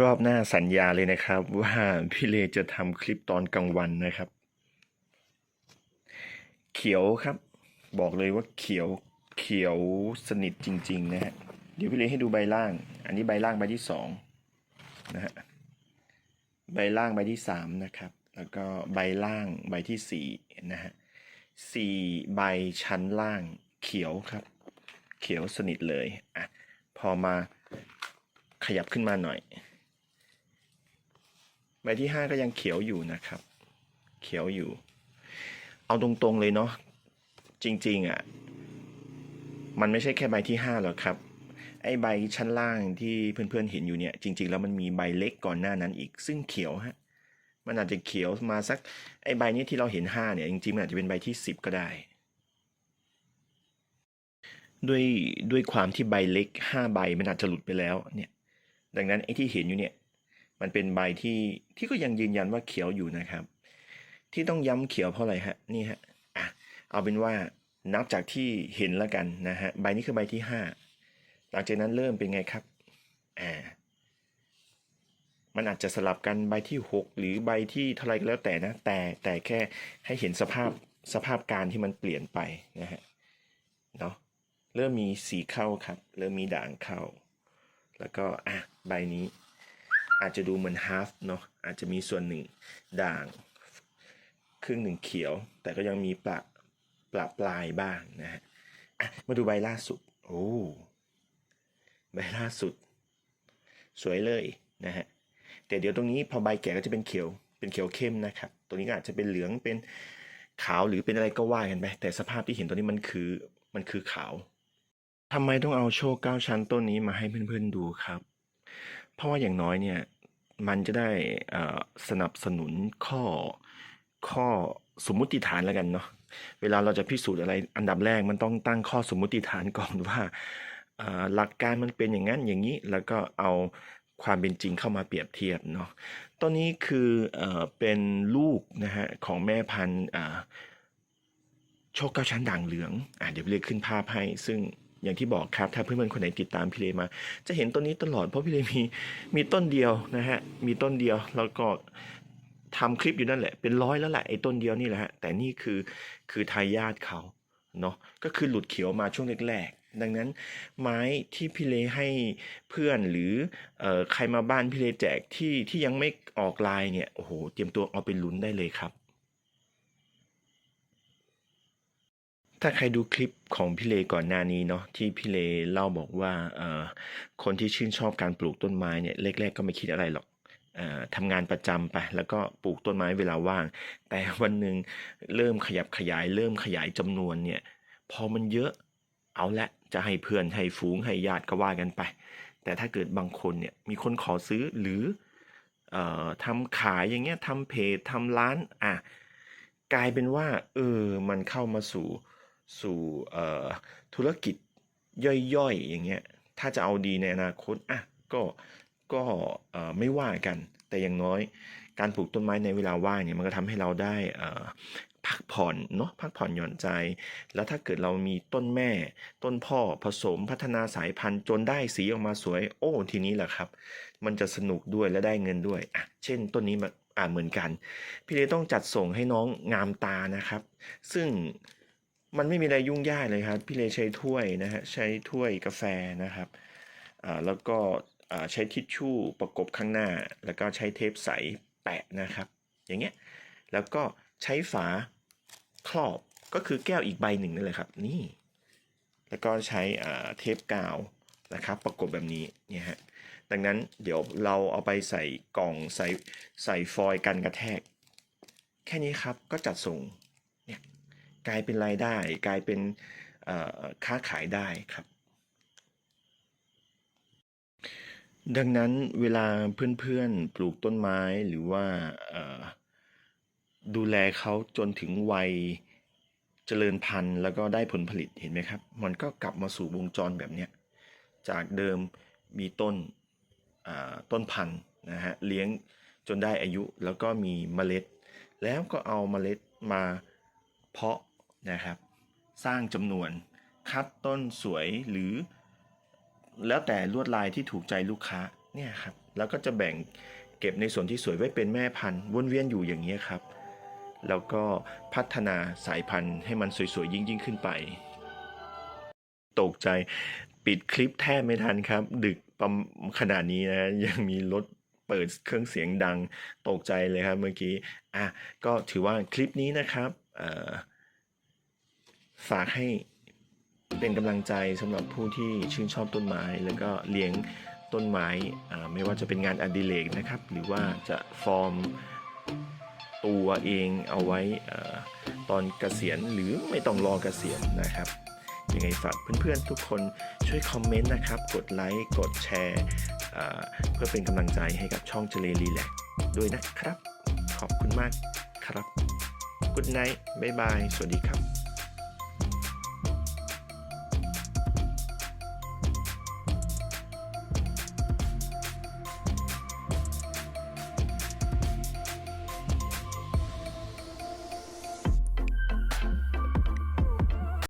รอบหน้าสัญญาเลยนะครับ ว่าพี่เลจะทำคลิปตอนกลางวันนะครับ เขียวครับ บอกเลยว่าเขียวเขียวสนิทจริง ๆ นะฮะเดี๋ยวพี่เลให้ดูใบล่าง อันนี้ใบล่างใบที่สองนะฮะใบล่างใบที่สามนะครับ แล้วก็ใบล่างใบที่สี่นะฮะสี่ใบชั้นล่างเขียวครับ เขียวสนิทเลยอะพอมาขยับขึ้นมาหน่อย บที่ห้าก็ยังเขียวอยู่นะครับ เขียวอยู่ เอาตรงๆเลยเนาะจริงๆอะมันไม่ใช่แค่ใบที่ห้าหรอกครับไอ้ใบชั้นล่างที่เพื่อนๆเห็นอยู่เนี่ย จริง ๆ แล้วมันมีใบเล็กก่อนหน้านั้นอีก ซึ่งเขียวฮะมันอาจจะเขียวมาสักไอ้ใบนี้ที่เราเห็นห้าเนี่ยจริงๆมันอาจจะเป็นใบที่สิบก็ได้ ด้วยด้วยความที่ใบเล็กห้าใบมันอาจจะหลุดไปแล้วเนี่ยดังนั้นไอ้ที่เห็นอยู่เนี่ย มันเป็นใบที่ที่ก็ยังยืนยันว่าเขียวอยู่นะครับ ที่ต้องย้ำเขียวเพราะอะไรฮะนี่ฮะอะเอาเป็นว่านับจากที่เห็นแล้วกันนะฮะใบนี้คือใบที่ห้าหลังจากนั้นเริ่มเป็นไงครับอ่ามันอาจจะสลับกันใบที่หกหรือใบที่เท่าไรก็แล้วแต่นะแต่แต่แค่ให้เห็นสภาพสภาพการที่มันเปลี่ยนไปนะฮะเนาะเริ่มมีสีเข้าครับ เริ่มมีด่างเข้า แล้วก็อะใบนี้ อาจจะดูเหมือนฮาฟเนาะอาจจะมีส่วนหนึ่งด่างครึ่งหนึ่งเขียว แต่ก็ยังมีปละปละปลายบ้างนะฮะมาดูใบล่าสุด โอ้ใบล่าสุด สวยเลยนะฮะแต่เดี๋ยวตรงนี้พอใบแก่ก็จะเป็นเขียว เป็นเขียวเข้มนะครับตัวนี้อาจจะเป็นเหลืองเป็นขาวหรือเป็นอะไรก็ว่ากันไปแต่สภาพที่เห็นตัวนี้มันคือมันคือขาวทำไมต้องเอาโชว์เก้าชั้นต้นนี้มาให้เพื่อนๆดูครับ เพราะว่าอย่างน้อยเนี่ยมันจะได้สนับสนุนข้อข้อสมมุติฐานแล้วกันเนาะเวลาเราจะพิสูจน์อะไรอันดับแรกมันต้องตั้งข้อสมมุติฐานก่อนว่าหลักการมันเป็นอย่างนั้นอย่างนี้แล้วก็เอาความเป็นจริงเข้ามาเปรียบเทียบเนาะตัวนี้คือเอเป็นลูกนะฮะของแม่พันธุ์โชคเก้าชั้นด่างเหลืองอะเดี๋ยวพี่เลขึ้นภาพให้ซึ่ง อย่างที่บอกครับ ถ้าเพื่อนๆคนไหนติดตามพี่เลมา จะเห็นต้นนี้ตลอดเพราะพี่เลมีมีต้นเดียวนะฮะมีต้นเดียวแล้วก็ทำคลิปอยู่นั่นแหละเป็นร้อยแล้วแหละไอ้ต้นเดียวนี่แหละฮะแต่นี่คือคือทายาทเขาเนาะก็คือหลุดเขียวมาช่วงแรกๆดังนั้นไม้ที่พี่เลให้เพื่อนหรือออใครมาบ้านพี่เลแจกที่ที่ยังไม่ออกลายเนี่ยโอ้โหเตรียมตัวเอาไปลุ้นได้เลยครับ ถ้าใครดูคลิปของพี่เลก่อนหน้านี้เนาะที่พี่เลเล่าบอกว่าคนที่ชื่นชอบการปลูกต้นไม้เนี่ยแรกๆก็ไม่คิดอะไรหรอกอทำงานประจำไปแล้วก็ปลูกต้นไม้เวลาว่าง แต่วันหนึ่งเริ่มขยับขยาย เริ่มขยายจำนวนเนี่ยพอมันเยอะเอาละจะให้เพื่อนให้ฝูงให้ญาติก็ว่ากันไป แต่ถ้าเกิดบางคนเนี่ยมีคนขอซื้อหรือออทำขายอย่างเงี้ยทำเพจทำร้านอะกลายเป็นว่าเออมันเข้ามาสู่ สู่ธุรกิจย่อยๆอย่างเงี้ยถ้าจะเอาดีในอนาคตอะก็ก็ไม่ว่ากัน แต่อย่างน้อยการปลูกต้นไม้ในเวลาว่างเนี่ยมันก็ทำให้เราได้พักผ่อนเนาะพักผ่อนหย่อนใจ แล้วถ้าเกิดเรามีต้นแม่ ต้นพ่อผสมพัฒนาสายพันธุ์จนได้สีออกมาสวย โอ้ทีนี้แหละครับ มันจะสนุกด้วยและได้เงินด้วยอะเช่นต้นนี้มันอ่าเหมือนกัน พี่เลต้องจัดส่งให้น้องงามตานะครับ ซึ่ง มันไม่มีอะไรยุ่งยากเลยครับ พี่เลใช้ถ้วยนะฮะใช้ถ้วยกาแฟนะครับอ่าแล้วก็อ่าใช้ทิชชู่ประกบข้างหน้า แล้วก็ใช้เทปใสแปะนะครับ อย่างเงี้ยแล้วก็ใช้ฝาครอบก็คือแก้วอีกใบหนึ่งนั่นแหละครับนี่ แล้วก็ใช้อ่าเทปกาวนะครับ ประกบแบบนี้เนี่ยฮะดังนั้นเดี๋ยวเราเอาไปใส่กล่องใส่ใส่ฟอยล์กันกระแทก แค่นี้ครับก็จัดส่ง กลายเป็นรายได้ กลายเป็นค้าขายได้ครับ ดังนั้นเวลาเพื่อนๆปลูกต้นไม้หรือว่าดูแลเขาจนถึงวัยเจริญพันธุ์ แล้วก็ได้ผลผลิตเห็นไหมครับ มันก็กลับมาสู่วงจรแบบเนี้ยจากเดิมมีต้นต้นพันธุ์นะฮะเลี้ยงจนได้อายุแล้วก็มีเมล็ด แล้วก็เอาเมล็ดมาเพาะ นะครับ สร้างจำนวนคัดต้นสวยหรือ แล้วแต่ลวดลายที่ถูกใจลูกค้าเนี่ยครับแล้วก็จะแบ่งเก็บในส่วนที่สวยไว้เป็นแม่พันธุ์วนเวียนอยู่อย่างนี้ครับ แล้วก็พัฒนาสายพันธุ์ให้มันสวยๆยิ่งยิ่งๆขึ้นไป ตกใจปิดคลิปแทบไม่ทันครับ ดึกประมาณขนาดนี้นะยังมีรถเปิดเครื่องเสียงดังตกใจเลยครับเมื่อกี้อะก็ถือว่าคลิปนี้นะครับเอ่อ ฝากให้เป็นกำลังใจสำหรับผู้ที่ชื่นชอบต้นไม้ แล้วก็เลี้ยงต้นไม้ไม่ว่าจะเป็นงานอดิเรกนะครับ หรือว่าจะฟอร์มตัวเองเอาไว้อตอนเกษียณหรือไม่ต้องรอเกษียณนะครับยังไงฝากเพื่อนๆทุกคนช่วยคอมเมนต์นะครับ กดไลค์กดแชร์เอ่อเพื่อเป็นกำลังใจให้กับช่องเจเลรีแลกด้วยนะครับ ขอบคุณมากครับ Good night บ๊ายบาย สวัสดีครับ